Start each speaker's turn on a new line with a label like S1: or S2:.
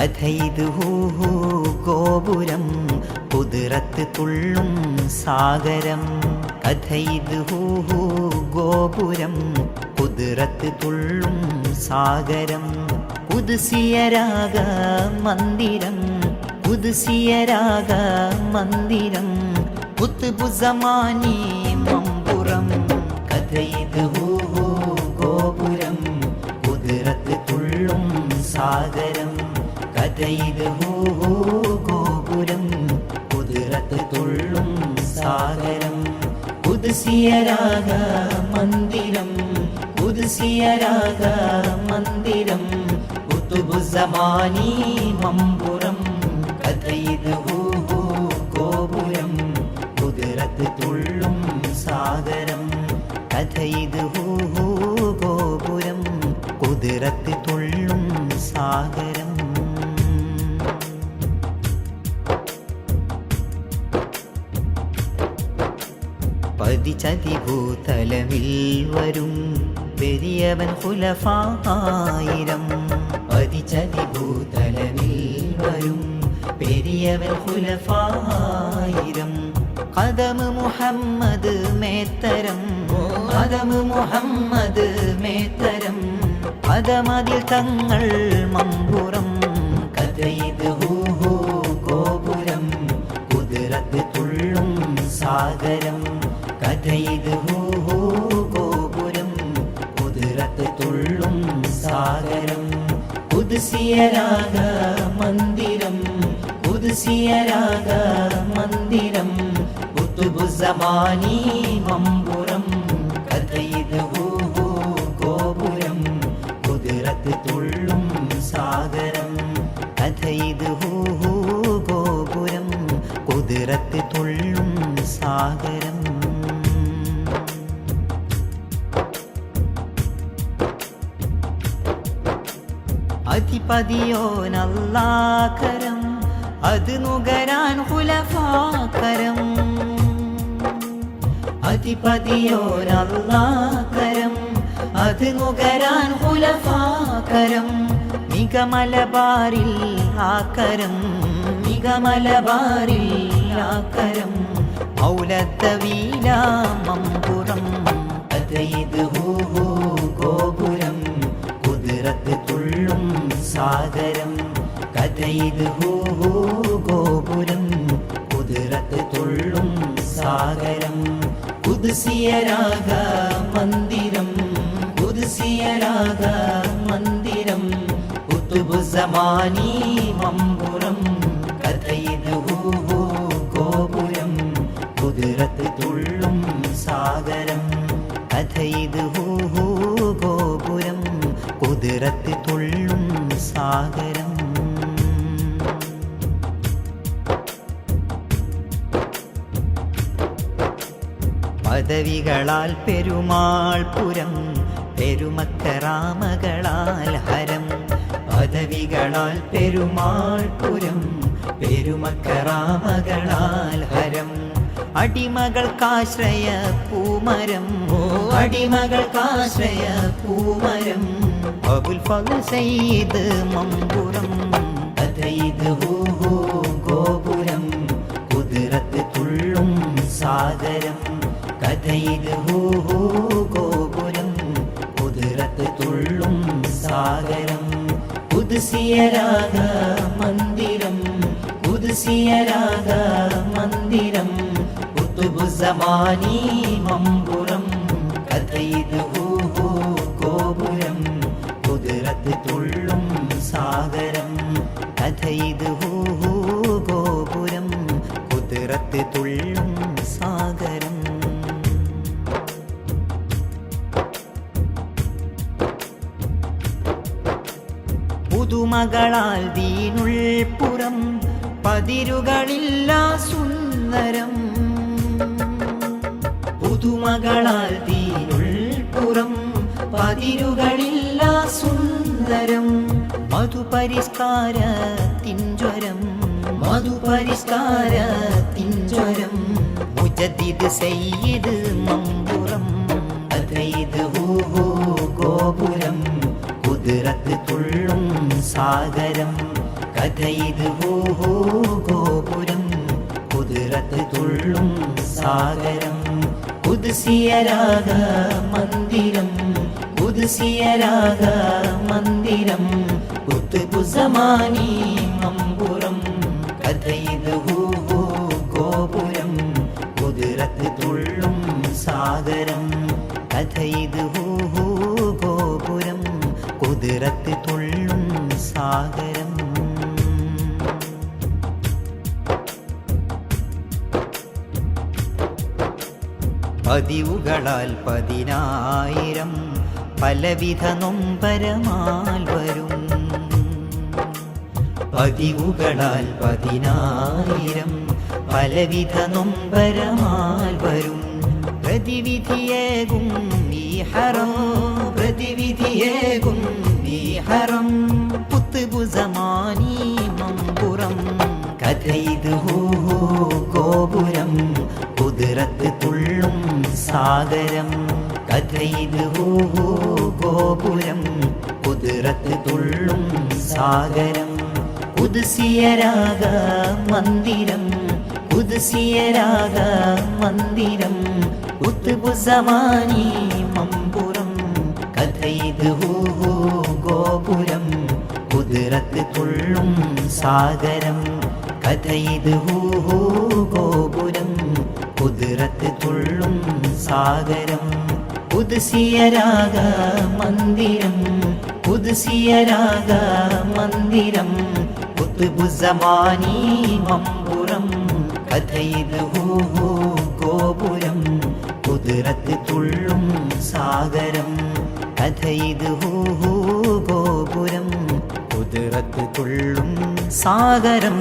S1: കഥയിത് ഹൂഹൂ ഗോപുരം കുതിരത്ത് തുള്ളും സാഗരം. കഥയിത് ഹൂഹു ഗോപുരം കുതിരത്ത് തുള്ളും സാഗരം. കുതിസിയരാഗ മന്ദിരം കുതിസിയരാഗ മന്ദിരം. കുത്തുബുസമാനി മമ്പുറം. കഥയിത് ഹൂഹു ഗോപുരം കുതിരത്ത് തുള്ളും സാഗരം. കഥയിത് ഹൂഹു ഗോപുരം കുതിരത്ത് തുള്ളും സാഗരം. കുതിസിയരാഗ മന്ദിരം കുതിസിയരാഗ മന്ദിരം. കുത്തുബുസമാനി മമ്പുറം കഥയിത് പതിചതി ഭൂതലമിൽ വരും പെരിയവൻ കുലഫായിരം അതിചതി ഭൂതലമിൽ വരും പെരിയവൻ കുലഫായിരം കദമ് മുഹമ്മദ് മേത്തരം. കദമ് മുഹമ്മദ് മേത്തരം. പദമതിൽ തങ്ങൾ മമ്പുറം. കഥയിത് ഹൂഹു ഗോപുരം. കുതിരത്ത് തുള്ളും സാഗരം. ഹൂഹു ഗോപുരം കുതിരത്ത് തുള്ളും സാഗരം. കുതിസിയരാഗ മന്ദിരം കുതിസിയരാഗ മന്ദിരം. കുത്തുബുസമാനി മമ്പുറം അധിപതിയോ നല്ലാക്കരം അത് നുകരാൻ കുലഫാക്കരം അതിപതിയോ നല്ലാക്കരം അത് നുകരാൻ ഹുലഫാകരം ആക്കരം ആകരം ആക്കരം. മൗലത്തവീലാമം പുറം കഥയിത് ഹോ ഗോപുരം സാഗരം കഥയിത് ഗോപുരം കുതിരത്ത് തുള്ളും സാഗരം. കുതിസിയരാഗ മന്ദിരം കുതിസിയരാഗ മന്ദിരം. കുത്തുബുസമാനി മമ്പുറം കഥയിത് ഗോപുരം കുതിരത്ത് തുള്ളും സാഗരം. കഥയിത് ഗോപുരം കുതിരത്ത് സാഗരം. പദവികളാൽ പെരുമാൾ പുരം പെരുമക്കരാമകളാൽ ഹരം. പദവികളാൽ പെരുമാൾ പുരം പെരുമക്കരാമകളാൽ ഹരം. അടിമകൾക്കാശ്രയ പൂമരം ഓ. അടിമകൾക്കാശ്രയ പൂമരം. അബുൽ സയ്യിദ് മമ്പുറം. ഗോപുരം കുതിരത്ത് തുള്ളും സാഗരം. കഥയിത് ഗോപുരം കുതിരത്ത് തുള്ളും സാഗരം. കുതിസിയരാഗ മന്ദിരം കുതിസിയരാഗ മന്ദിരം. കുത്തുബുസമാനി മമ്പുറം. കഥയിത് കഥയിത് ഹൂ ഗോപുരം കുതിരത്ത് തുള്ളും സാഗരം. പുതുമകളാൽ ദീനുൾപ്പുറം പതിരുകളില്ല സുന്ദരം. പുതുമകളാൽ ദീനുൾപ്പുറം പതിരുകളില്ല സുന്ദരം. മധുപരിഷ്കാരത്തിൻജ്വരം മധുപരിഷ്കാരത്തിൻജ്വരം മുജദ്ദിദ് സയ്യിദ് മമ്പുറം അഥൈദ് ഹൂഹു ഗോപുരം. കുതിരത്ത് തുള്ളും സാഗരം കഥയിത് ഹൂഹൂ ഗോപുരം. കുതിരത്ത് തുള്ളും സാഗരം കുതിസിയരാഗ മന്ദിരം. കുതിസിയരാഗ മന്ദിരം. കുത്തുകുസമാനി മമ്പുറം. കഥയിത് ഹൂഹൂ ഗോപുരം. കുതിരത്ത് തുള്ളും സാഗരം. കഥയിത് ഹൂഹൂ ഗോപുരം. കുതിരത്ത് തുള്ളും സാഗരം. പതിവുകളാൽ പതിനായിരം പലവിധ നൊമ്പരമാൽ വരും. പതിവുകളാൽ പതിനായിരം പലവിധ നൊമ്പരമാൽ വരും. പ്രതിവിധിയേകും നീ ഹറം പ്രതിവിധിയേകും നീ ഹറം. പുത്തുബുസമാനി മമ്പുറം കഥയിത് ഹൂ ഗോപുരം കുതിരത്ത് തുള്ളും സാഗരം. കഥയിത് ഹൂ ഗോപുരം കുതിരത്ത് തുള്ളും സാഗരം. കുതിസിയരാഗ മന്ദിരം. കുതിസിയരാഗ മന്ദിരം. ഉത്തുബുസമാനി മമ്പുരം. കഥയിത് ഹൂ ഗോപുരം കുതിരത്ത് തുള്ളും സാഗരം. കഥയിത് ഹൂ ഗോപുരം കുതിരത്ത് തുള്ളും സാഗരം. കുതിസിയരാഗ മന്ദിരം കുതിസിയരാഗ മന്ദിരം. കുത്തുബുസമാനി മമ്പുറം കഥയിത് ഗോപുരം. കുതിരത്ത് തുള്ളും സാഗരം കഥയിത് ഗോപുരം. കുതിരത്ത് തുള്ളും സാഗരം.